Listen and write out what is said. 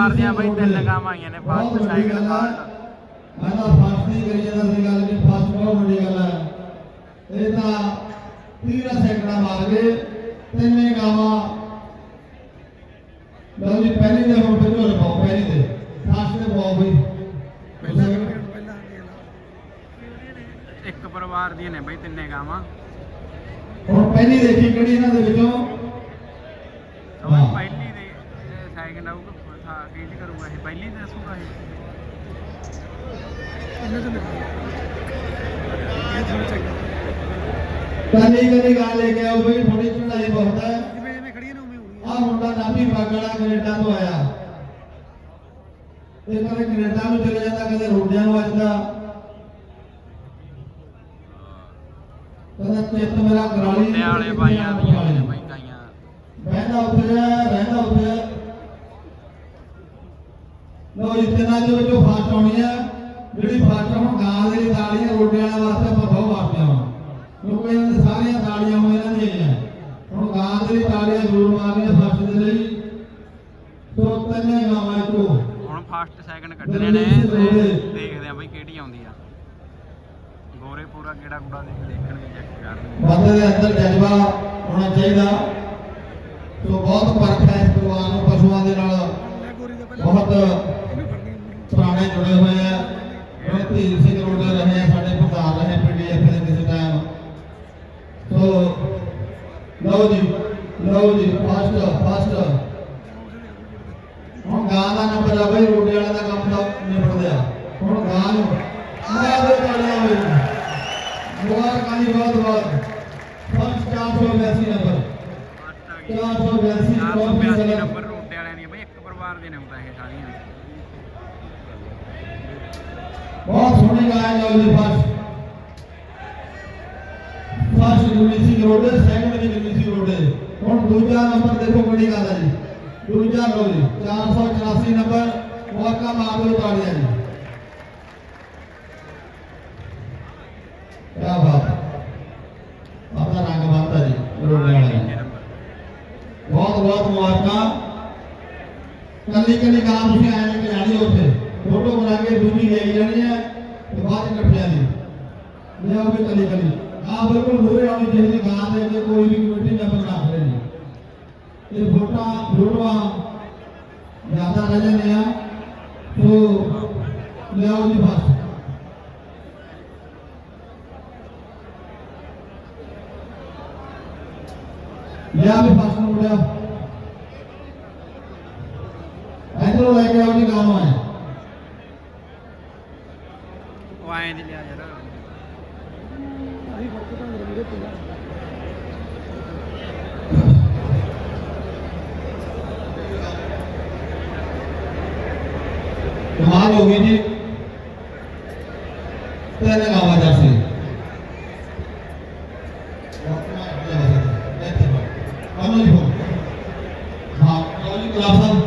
ਪਰਿਵਾਰ ਦੀਆਂ ਬਈ ਤਿੰਨ ਗਾਵਾਂ ਆਈਆਂ ਨੇ ਫਾਸਟ ਸਾਈਕਲ ਫਾਸਟ ਮੈਂ ਤਾਂ ਫਾਸਟ ਨਹੀਂ ਕਰੀ ਜਾਂਦਾ ਸੀ ਗੱਲ ਕਿ ਫਾਸਟ ਬਹੁਤ ਵੱਡੀ ਗੱਲ ਹੈ ਇਹ ਤਾਂ 30 ਸੈਕਿੰਡਾਂ ਮਾਰ ਗਏ ਤਿੰਨੇ ਗਾਵਾਂ। ਲਓ ਜੀ ਪਹਿਲੀ ਦੇ ਹੁਣ ਫਿਰ ਝੋਲ ਪਾਓ ਪਹਿਲੀ ਦੇ। ਫਾਸਟ ਦੇ ਪਾਓ ਬਈ। ਇੱਕ ਪਰਿਵਾਰ ਦੀਆਂ ਨੇ ਬਈ ਤਿੰਨੇ ਗਾਵਾਂ। ਹੁਣ ਪਹਿਲੀ ਦੇਖੀ ਕਿਹੜੀ ਇਹਨਾਂ ਦੇ ਵਿੱਚੋਂ। ਪਹਿਲੀ ਦੇ ਸੈਕਿੰਡ ਆਊਗਾ। ਥਾ ਕਿਹੜੀ ਕਰੂਗਾ ਇਹ? ਪਹਿਲੀ ਤੇ ਦੱਸੂਗਾ ਇਹ? ਪਹਿਲੀ ਕਦੀ ਗੱਲ ਲੈ ਕੇ ਆਓ ਬਈ ਥੋੜੀ ਚੜਾਈ ਬਹੁਤ ਹੈ। ਆ ਮੁੰਡਾ ਨਾਭੀ ਬਾਗੜਾ ਕੈਨੇਡਾ ਤੋਂ ਆਇਆ। ਇਹ ਕਦੇ ਕੈਨੇਡਾ ਨੂੰ ਚਲੇ ਜਾਂਦਾ ਕਦੇ ਰੋਡਿਆਂ ਨੂੰ ਵੱਜਦਾ ਕਹਿੰਦਾ ਚਿੱਤ ਮੇਰਾ ਕਰਾਲੀ ਤੇ ਵਾਲੇ ਬਾਈਆਂ ਦੀਆਂ ਬਈ ਗਾਈਆਂ ਬਹਿੰਦਾ ਉੱਥੇ ਰਹਿੰਦਾ ਉੱਥੇ। ਲੋ ਇਸ ਦਿਨਾਂ ਦੇ ਵਿੱਚੋਂ ਫਾਸਟ ਆਉਣੀ ਹੈ ਜਿਹੜੀ ਫਾਸਟ ਹੁਣ ਗਾਂ ਦੇ ਤਾਲੀਆਂ ਵਾਲੇ ਵਾਸਤੇ ਆਪਾਂ ਬਹੁਤ ਵਾਸਤੇ ਆਉਣਾ ਕਿਉਂਕਿ ਇਹਨਾਂ ਦੇ ਸਾਰੀਆਂ ਤਾਲੀਆਂ ਹੁਣ ਇਹਨਾਂ ਦੀਆਂ ਹੈ ਹੁਣ ਗਾਂ ਦੇ ਤਾਲੀਆਂ ਜ਼ਰੂਰ ਮਾਰਨੀਆਂ ਫਾਸਟ ਦੇ ਲਈ। ਸੋ ਤੰਨੇ ਗਾਵਾਂ ਚੋਂ ਹੁਣ ਫਾਸਟ ਸੈਕਿੰਡ ਕੱਢਣੇ ਨੇ ਤੇ ਦੇਖਦੇ ਆ ਬਈ ਕਿਹੜੀ ਆਉਂਦੀ ਆ। ਗੋਰੇ ਪੂਰਾ ਕਿਹੜਾ ਕੁੜਾ ਦੇਖ ਦੇਖਣਗੇ ਚੈੱਕ ਕਰਨਗੇ। ਬੰਦੇ ਦੇ ਅੰਦਰ ਜਜ਼ਬਾ ਹੋਣਾ ਚਾਹੀਦਾ। ਸੋ ਬਹੁਤ ਫ਼ਰਕ ਹੈ ਇਸ ਪਰਿਵਾਰ ਨੂੰ ਪਸ਼ੂਆਂ ਦੇ ਨਾਲ ਬਹੁਤ ਪੁਰਾਣੇ ਜੁੜੇ ਹੋਏ ਆ ਉਹ ਧੀਰ ਸਿੰਘ ਰੋਡੇ ਰਹੇ ਆ ਸਾਡੇ ਪ੍ਰਧਾਨ ਰਹੇ ਪੀਡੀਐਫ ਦੇ ਕਿਸੇ ਟਾਈਮ ਸੋ ਲਓ ਜੀ ਲਓ ਜੀ ਫਾਸਟ ਫਾਸਟ ਹੁਣ ਗਾਂ ਦਾ ਨੰਬਰ ਆ ਬਈ ਰੋਡੇ ਵਾਲਾ ਦਾ ਕੰਮ ਦਾ ਨਿਬੜ ਗਿਆ ਹੁਣ ਗਾਂ ਨੂੰ ਮੈਂ ਦੇ ਚੱਲਿਆ ਹੋਈ ਮੁਬਾਰਕਾਂ ਜੀ ਬਹੁਤ ਬਹੁਤ। First 482 number. ਫਾਸਟ ਆ ਗਈ 482 482 ਨੰਬਰ ਰੋਟੇ ਵਾਲਿਆਂ ਦੀਆਂ ਬਈ ਇੱਕ ਪਰਿਵਾਰ ਦੇ ਨੇ ਹੁੰਦਾ ਇਹ ਸਾਰੀਆਂ ਬਹੁਤ ਸੋਹਣੀ ਗਾਇ ਲਓ ਜੀ first first Gurmeet Singh Rode second ਦੀ ਗੁਰਮੀਤ ਸਿੰਘ ਰੋਡੇ ਹੁਣ ਦੂਜਾ ਨੰਬਰ ਦੇਖੋ ਕਿਹੜੀ ਗੱਲ ਹੈ ਜੀ ਦੂਜਾ ਲਓ ਜੀ 484 ਨੰਬਰ ਮੁਆਕਾ ਮਾਰ ਦਿਓ ਤਾੜੀਆਂ ਜੀ ਕਿਆ ਬਾਤ ਆਪਣਾ ਰੰਗ ਬੰਦਾ ਜੀ ਰੋਡੇ ਵਾਲਾ ਜੀ ਬਹੁਤ ਬਹੁਤ ਮੁਬਾਰਕਾਂ ਕੱਲੀ ਕੱਲੀ ਗਾਂ ਤੁਸੀਂ ਐਂ ਲੈ ਕੇ ਜਾਣੀ ਆ ਉੱਥੇ ਫੋਟੋ ਬਣਾ ਕੇ ਦੂਜੀ ਲੈ ਕੇ ਜਾਣੀ ਹੈ ਤੇ ਬਾਅਦ ਚ ਇਕੱਠਿਆਂ ਦੀ ਲੈ ਆਓ ਵੀ ਕੱਲੀ ਕੱਲੀ ਆ ਬਿਲਕੁਲ ਇਹ ਫੋਟੋਆਂ ਫੋਟੋਆਂ ਜ਼ਿਆਦਾ ਰਹਿ ਜਾਂਦੇ ਆ ਸੋ ਲਿਆਓ ਜੀ ਬਸ ਲਿਆ ਵੀ ਫਸਲ ਮੁੜਿਆ ਇਧਰੋਂ ਲੈ ਕੇ ਆਓ ਜੀ ਗਾਂ ਨੂੰ ਉਹ ਐਂ ਦੀ ਲਿਆ ਯਾਰ। ਕਮਾਲ ਹੋ ਗਈ ਜੀ। ਤੇਰੇ ਆਵਾਜ਼ ਆ ਸੀ। ਹਾਂ ਕਲਾਸ ਸਾਹਿਬ।